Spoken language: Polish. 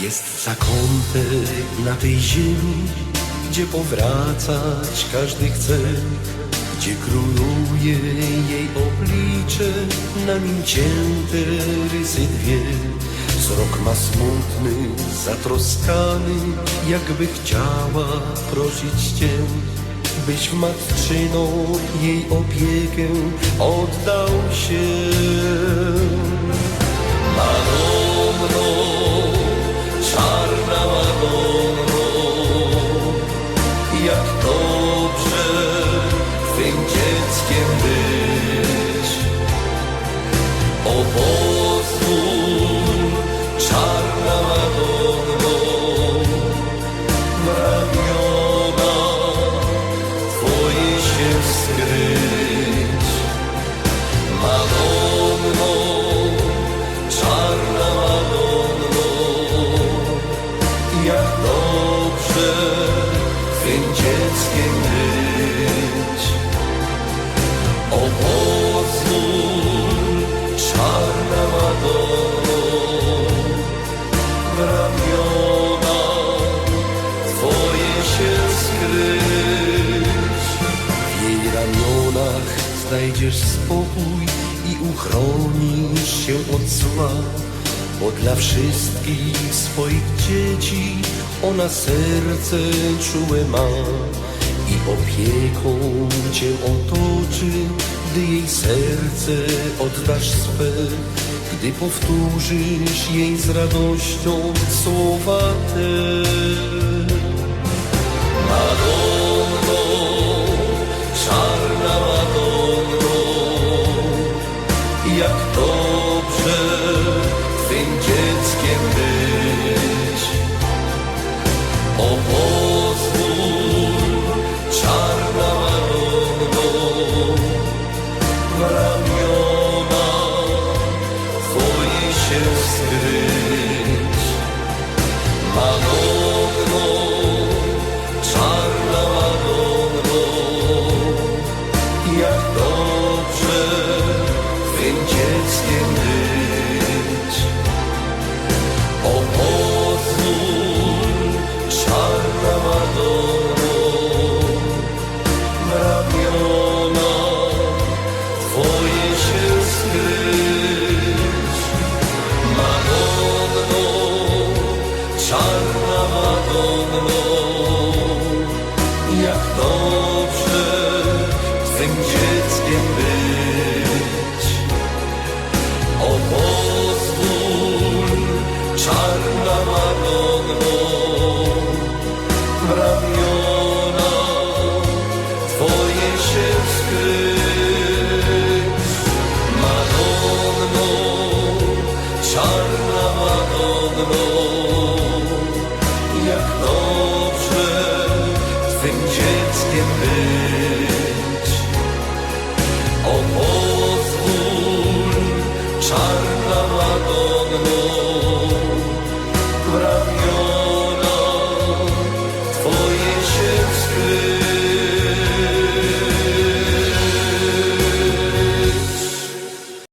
Jest zakątek na tej ziemi, gdzie powracać każdy chce, gdzie króluje jej oblicze, na nim cięte rysy dwie. Wzrok ma smutny, zatroskany, jakby chciała prosić cię, byś w matczyną jej opiekę oddał się. Madonno, znajdziesz spokój i uchronisz się od zła, bo dla wszystkich swoich dzieci ona serce czułe ma i opieką cię otoczy, gdy jej serce oddasz swe, gdy powtórzysz jej z radością słowa te. Się skryć. jak dobrze z tym dzieckiem być. tym dzieckiem być. O Boże,